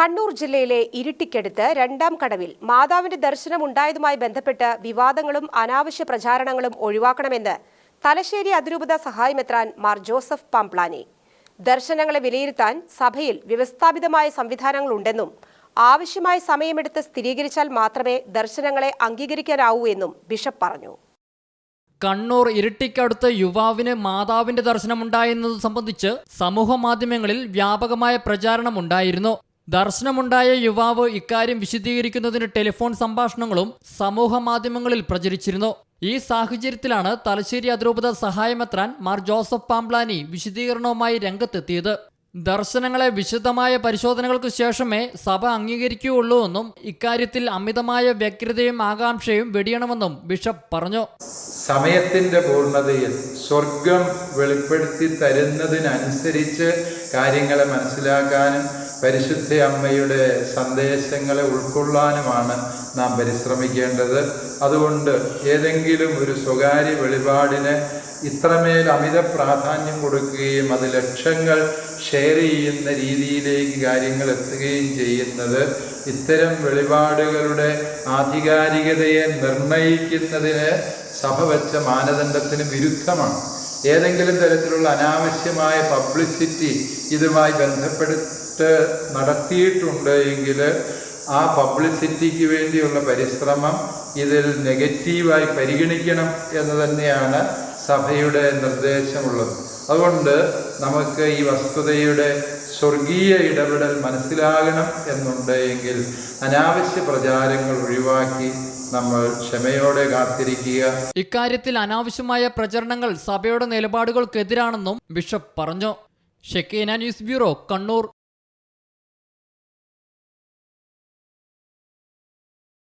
കണ്ണൂർ ജില്ലയിലെ ഇരിട്ടിക്കടുത്ത് രണ്ടാം കടവിൽ മാതാവിന്റെ ദർശനമുണ്ടായതുമായി ബന്ധപ്പെട്ട് വിവാദങ്ങളും അനാവശ്യ പ്രചാരണങ്ങളും ഒഴിവാക്കണമെന്ന് തലശ്ശേരി അതിരൂപത സഹായമെത്രാൻ മാർ ജോസഫ് പാംപ്ലാനി. ദർശനങ്ങളെ വിലയിരുത്താൻ സഭയിൽ വ്യവസ്ഥാപിതമായ സംവിധാനങ്ങളുണ്ടെന്നും ആവശ്യമായ സമയമെടുത്ത് സ്ഥിരീകരിച്ചാൽ മാത്രമേ ദർശനങ്ങളെ അംഗീകരിക്കാനാവൂ എന്നും ബിഷപ്പ് പറഞ്ഞു. കണ്ണൂർ ഇരിട്ടിക്കടുത്ത് യുവാവിന് മാതാവിന്റെ ദർശനമുണ്ടായെന്നത് സംബന്ധിച്ച് സമൂഹ മാധ്യമങ്ങളിൽ വ്യാപകമായ പ്രചാരണമുണ്ടായിരുന്നു. ദർശനമുണ്ടായ യുവാവ് ഇക്കാര്യം വിശദീകരിക്കുന്നതിന് ടെലിഫോൺ സംഭാഷണങ്ങളും സമൂഹ മാധ്യമങ്ങളിൽ പ്രചരിച്ചിരുന്നു. ഈ സാഹചര്യത്തിലാണ് തലശ്ശേരി അതിരൂപത സഹായമെത്രാൻ മാർ ജോസഫ് പാംപ്ലാനി വിശദീകരണവുമായി രംഗത്തെത്തിയത്. ദർശനങ്ങളെ വിശദമായ പരിശോധനകൾക്ക് ശേഷമേ സഭ അംഗീകരിക്കുകയുള്ളൂ എന്നും ഇക്കാര്യത്തിൽ അമിതമായ വ്യഗ്രതയും ആകാംക്ഷയും വെടിയണമെന്നും ബിഷപ്പ് പറഞ്ഞു. സമയത്തിന്റെ പൂർണതയിൽ സ്വർഗം വെളിപ്പെടുത്തി തരുന്നതിനനുസരിച്ച് കാര്യങ്ങളെ മനസ്സിലാക്കാനും പരിശുദ്ധ അമ്മയുടെ സന്ദേശങ്ങളെ ഉൾക്കൊള്ളാനുമാണ് നാം പരിശ്രമിക്കേണ്ടത്. അതുകൊണ്ട് ഏതെങ്കിലും ഒരു സ്വകാര്യ വെളിപാടിന് ഇത്രമേൽ അമിത പ്രാധാന്യം കൊടുക്കുകയും അത് ലക്ഷങ്ങൾ ഷെയർ ചെയ്യുന്ന രീതിയിലേക്ക് കാര്യങ്ങൾ എത്തുകയും ചെയ്യുന്നത് ഇത്തരം വെളിപാടുകളുടെ ആധികാരികതയെ നിർണയിക്കുന്നതിന് സഭ വെച്ച മാനദണ്ഡത്തിന് വിരുദ്ധമാണ്. ഏതെങ്കിലും തരത്തിലുള്ള അനാവശ്യമായ പബ്ലിസിറ്റി ഇതുമായി ബന്ധപ്പെട്ട് നടത്തിയിട്ടുണ്ട് എങ്കിൽ ആ പബ്ലിസിറ്റിക്ക് വേണ്ടിയുള്ള പരിശ്രമം ഇതിൽ നെഗറ്റീവായി പരിഗണിക്കണം എന്ന് തന്നെയാണ് സഭയുടെ നിർദ്ദേശമുള്ളത്. അതുകൊണ്ട് നമുക്ക് ഈ വസ്തുതയുടെ സ്വർഗീയ ഇടപെടൽ മനസ്സിലാകണം എന്നുണ്ടെങ്കിൽ അനാവശ്യ പ്രചാരങ്ങൾ ഒഴിവാക്കി നമ്മൾ ക്ഷമയോടെ കാത്തിരിക്കുക. ഇക്കാര്യത്തിൽ അനാവശ്യമായ പ്രചരണങ്ങൾ സഭയുടെ നിലപാടുകൾക്കെതിരാണെന്നും ബിഷപ്പ് പറഞ്ഞു. Shekinah news bureau Kannur.